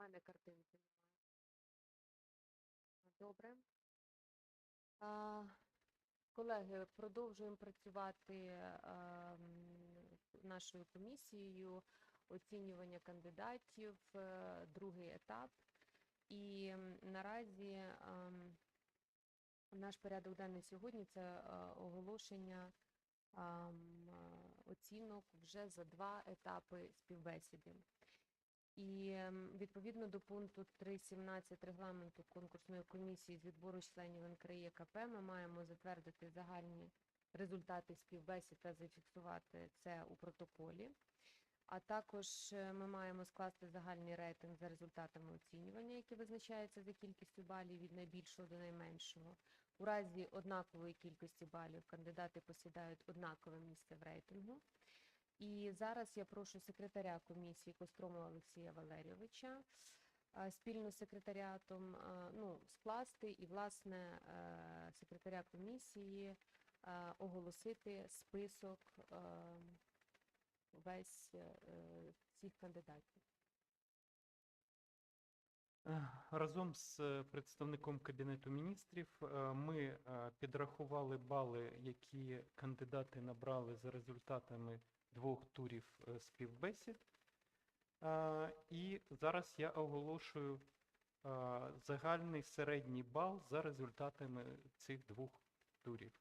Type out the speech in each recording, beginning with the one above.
мене картинки немає. Добре. А, колеги, продовжуємо працювати а, нашою комісією оцінювання кандидатів, е, другий етап. І наразі ем, наш порядок денний сьогодні це оголошення е, оцінок вже за два етапи співбесіди. І ем, відповідно до пункту 3.17 регламенту конкурсної комісії з відбору членів НКРІКП ми маємо затвердити загальні результати співбесід та зафіксувати це у протоколі. А також е, ми маємо скласти загальний рейтинг за результатами оцінювання, який визначається за кількістю балів від найбільшого до найменшого. У разі однакової кількості балів кандидати посідають однакове місце в рейтингу. І зараз я прошу секретаря комісії Костромова Олексія Валерійовича спільно з секретаріатом ну, скласти і, власне, е, секретаря комісії оголосити список е, весь е, цих кандидатів. Разом з представником Кабінету міністрів ми підрахували бали, які кандидати набрали за результатами двох турів е, співбесід. І зараз я оголошую загальний середній бал за результатами цих двох турів.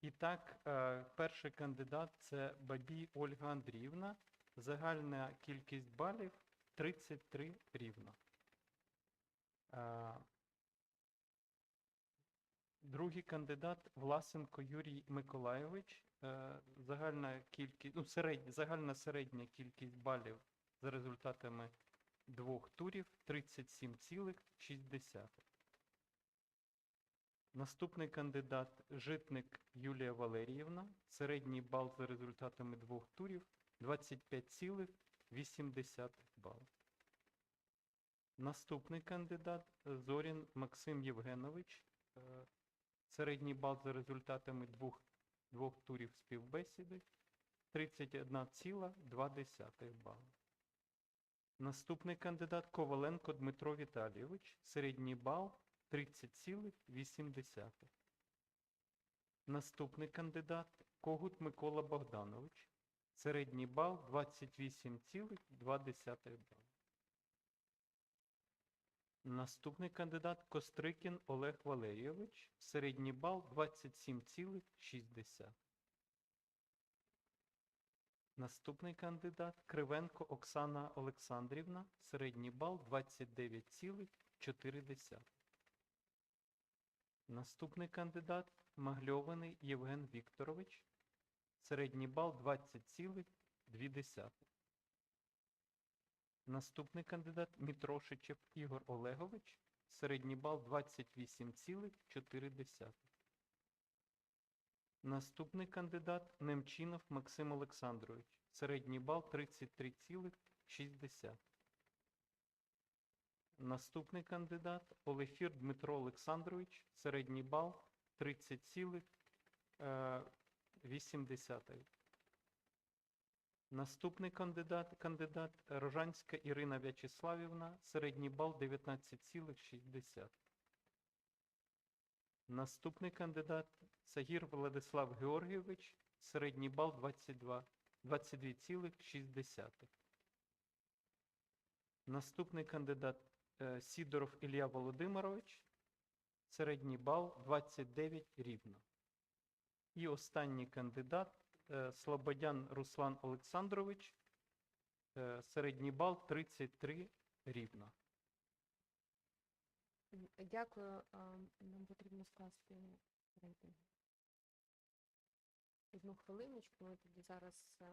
І так, е, перший кандидат це Бабій Ольга Андріївна. Загальна кількість балів 33 рівно. Другий кандидат Власенко Юрій Миколайович. Е, Загальна кількість, ну, середня, загальна середня кількість балів за результатами двох турів 37,6. Наступний кандидат Житник Юлія Валеріївна. Середній бал за результатами двох турів 25,8 бал. Наступний кандидат Зорін Максим Євгенович. Е, Середній бал за результатами двох, двох турів співбесіди 31,2 бали. Наступний кандидат Коваленко Дмитро Віталійович. Середній бал 30,8. Наступний кандидат Когут Микола Богданович. Середній бал 28,2 бал. Наступний кандидат Кострикін Олег Валерійович. Середній бал 27,6. Наступний кандидат Кривенко Оксана Олександрівна. Середній бал 29,4. Наступний кандидат Магльований Євген Вікторович. Середній бал 20,2. Наступний кандидат Мітрошичев Ігор Олегович. Середній бал 28,4. Наступний кандидат Немчинов Максим Олександрович. Середній бал 33,6. Наступний кандидат Олефір Дмитро Олександрович. Середній бал 30,8. Наступний кандидат, кандидат Рожанська Ірина В'ячеславівна, середній бал 19,6. Наступний кандидат Сагір Владислав Георгійович, середній бал 22 22,6. Наступний кандидат е, Сідоров Ілля Володимирович, середній бал 29 рівно. І останній кандидат Слободян Руслан Олександрович, е, середній бал 33 рівно. Дякую. Нам потрібно скласти рейтинг. Одну хвилиночку, ми тоді зараз а,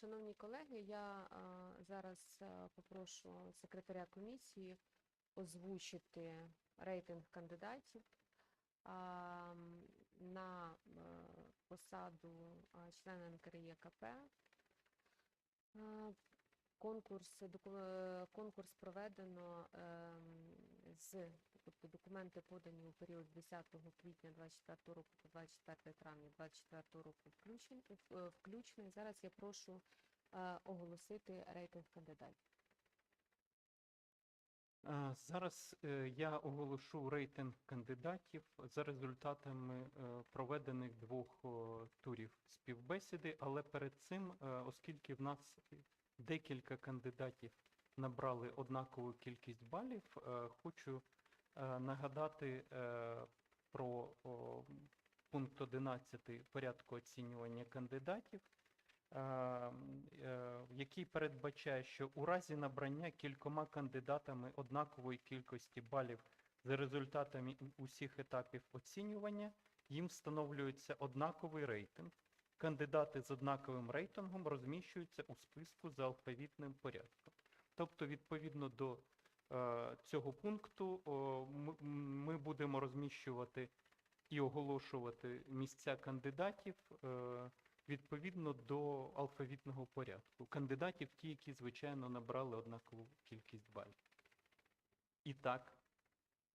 Шановні колеги, я зараз попрошу секретаря комісії озвучити рейтинг кандидатів на посаду члена НКРЄКП. Конкурс, е, конкурс проведено ем, з тобто документи подані у період з 10 квітня 24 року по 24 травня 24 року е, включно. І зараз я прошу е, оголосити рейтинг кандидатів. Зараз е, я оголошу рейтинг кандидатів за результатами проведених двох турів співбесіди, але перед цим, оскільки в нас декілька кандидатів набрали однакову кількість балів, хочу нагадати е, про пункт 11 порядку оцінювання кандидатів, е, е, який передбачає, що у разі набрання кількома кандидатами однакової кількості балів за результатами усіх етапів оцінювання, їм встановлюється однаковий рейтинг. Кандидати з однаковим рейтингом розміщуються у списку за алфавітним порядком. Тобто, відповідно до е, цього пункту, ми- будемо розміщувати і оголошувати місця кандидатів е, відповідно до алфавітного порядку. Кандидатів ті, які, звичайно, набрали однакову кількість балів. І так,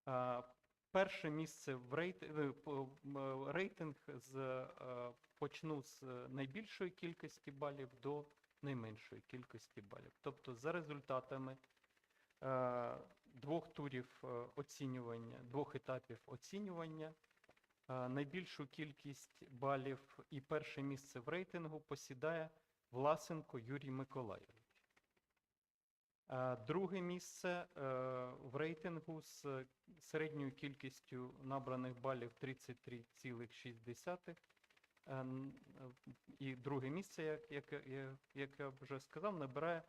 е, перше місце в е, е, рейтинг е, почну з е, найбільшої кількості балів до найменшої кількості балів. Тобто, за результатами е, двох турів е, оцінювання, двох етапів оцінювання, е, найбільшу кількість балів і перше місце в рейтингу посідає Власенко Юрій Миколайович. Е, Друге місце е, в рейтингу з середньою кількістю набраних балів 33,6. Е, н- е, І друге місце, як, як, як я вже сказав, набирає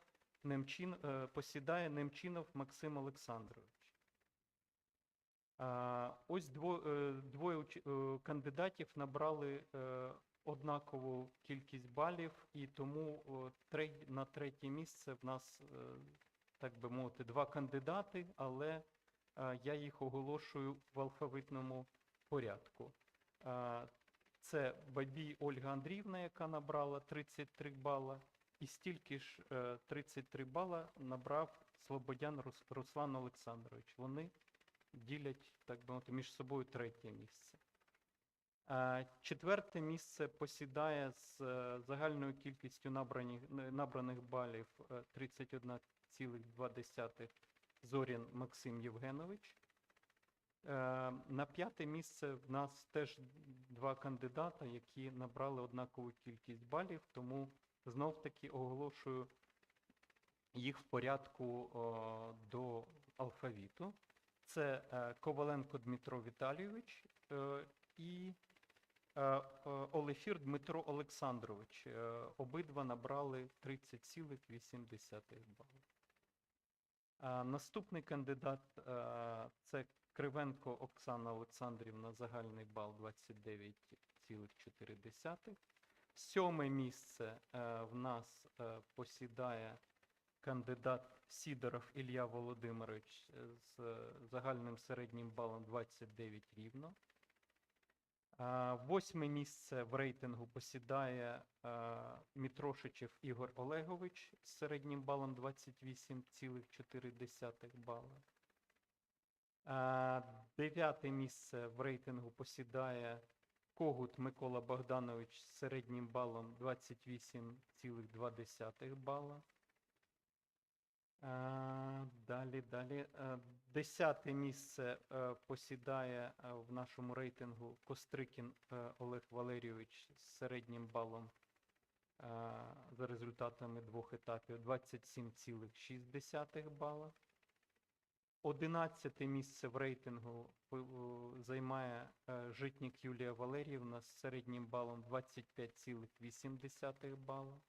Немчин, е, посідає Немчинов Максим Олександрович. Ось е, двоє е, кандидатів набрали однакову кількість балів, і тому на третє місце в нас, так би мовити, два кандидати, але я їх оголошую в алфавитному порядку. Це Бабій Ольга Андріївна, яка набрала 33 бала, і стільки ж е, 33 бала набрав Слободян Руслан Олександрович. Вони ділять, так би мовити, між собою третє місце. Е, Четверте місце посідає з е, загальною кількістю набраних, набраних балів е, 31,2 Зорін Максим Євгенович. Е, На п'яте місце в нас теж два кандидата, які набрали однакову кількість балів, тому знов таки оголошую їх в порядку о, до алфавіту. Це е, Коваленко Дмитро Віталійович е, і е, е, Олефір Дмитро Олександрович. Е, Обидва набрали 30,8 балів. А Наступний кандидат е, це Кривенко Оксана Олександрівна, загальний бал 29,4. Сьоме місце е, в нас е, посідає кандидат Сідоров Ілля Володимирович е, з загальним середнім балом 29 рівно. Восьме місце в рейтингу посідає Мітрошичев Ігор Олегович з середнім балом 28,4 бала. Дев'яте місце в рейтингу посідає Когут Микола Богданович з середнім балом 28,2 бала. Далі, далі. Е, Десяте місце е, посідає е, в нашому рейтингу Кострикін е, Олег Валерійович з середнім балом е, за результатами двох етапів 27,6 бала. Одинадцяте місце в рейтингу е, займає е, Житнік Юлія Валеріївна з середнім балом 25,8 бала.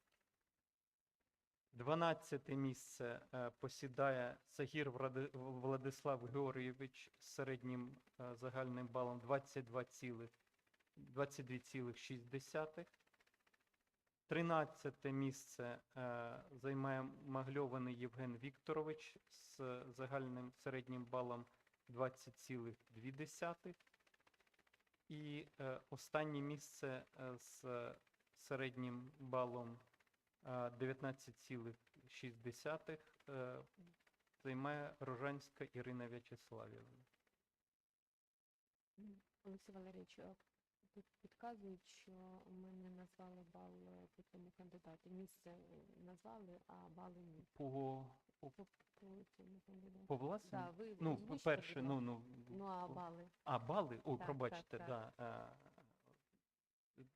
12 місце е, посідає Сагір Владислав Георгійович з середнім загальним балом 22,6. 13 місце е, займає Магльований Євген Вікторович з загальним середнім балом 20,2. І е, останнє місце е, з середнім балом е, 19,6 е, займає Рожанська Ірина В'ячеславівна. Олексій Валерійович, тут підказують, що ми не назвали бал е, по цьому кандидату. Місце е, назвали, а бали ні. По, по, По, по цьому кандидату. по власному? Да, ви Ну, озвучте, перше, будь ну, ласка. ну, Ну, а бали? А, бали? О, Так, пробачте, так, да. е,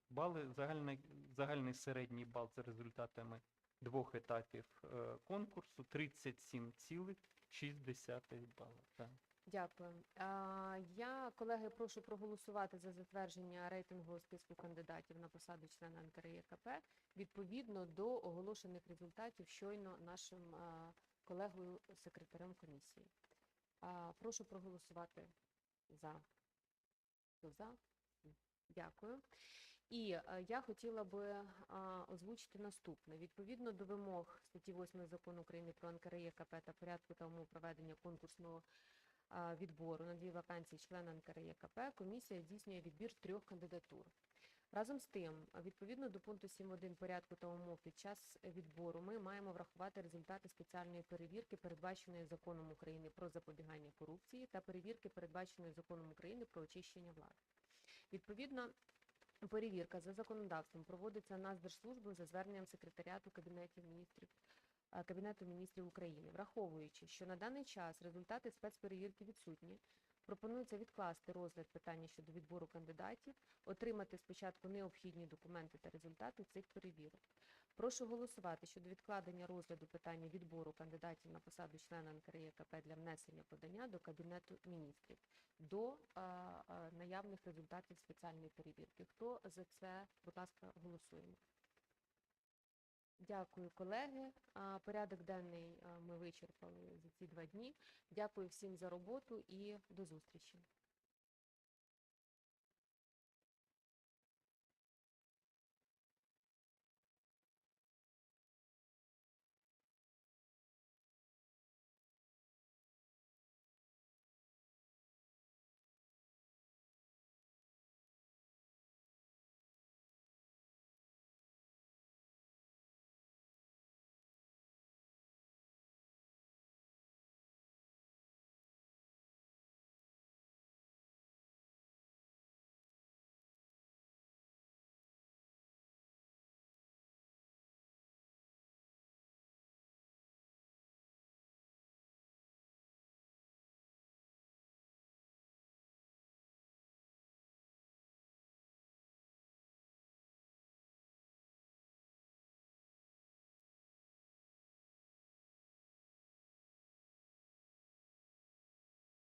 Бали, загальний, загальний середній бал за результатами двох етапів е, конкурсу 37,6 бала. Так. Дякую. Я, колеги, прошу проголосувати за затвердження рейтингового списку кандидатів на посаду члена НКРЄКП відповідно до оголошених результатів щойно нашим колегою секретарем комісії. Прошу проголосувати за. За? Дякую. І я хотіла би озвучити наступне. Відповідно до вимог статті 8 закону України про НКРЄКП та порядку та умов проведення конкурсного відбору на дві вакансії члена НКРЄКП, комісія здійснює відбір трьох кандидатур. Разом з тим, відповідно до пункту 7.1 порядку та умов під час відбору ми маємо врахувати результати спеціальної перевірки, передбаченої законом України про запобігання корупції та перевірки, передбаченої законом України про очищення влади. Відповідно, перевірка за законодавством проводиться Нацдержслужбою за зверненням секретаріату Кабінетів міністрів Кабінету міністрів України, враховуючи, що на даний час результати спецперевірки відсутні, пропонується відкласти розгляд питання щодо відбору кандидатів, отримати спочатку необхідні документи та результати цих перевірок. Прошу голосувати щодо відкладення розгляду питання відбору кандидатів на посаду члена НКРЄКП для внесення подання до Кабінету міністрів до а, а, наявних результатів спеціальної перевірки. Хто за це, будь ласка, голосуємо. Дякую, колеги. Порядок денний ми вичерпали за ці два дні. Дякую всім за роботу і до зустрічі.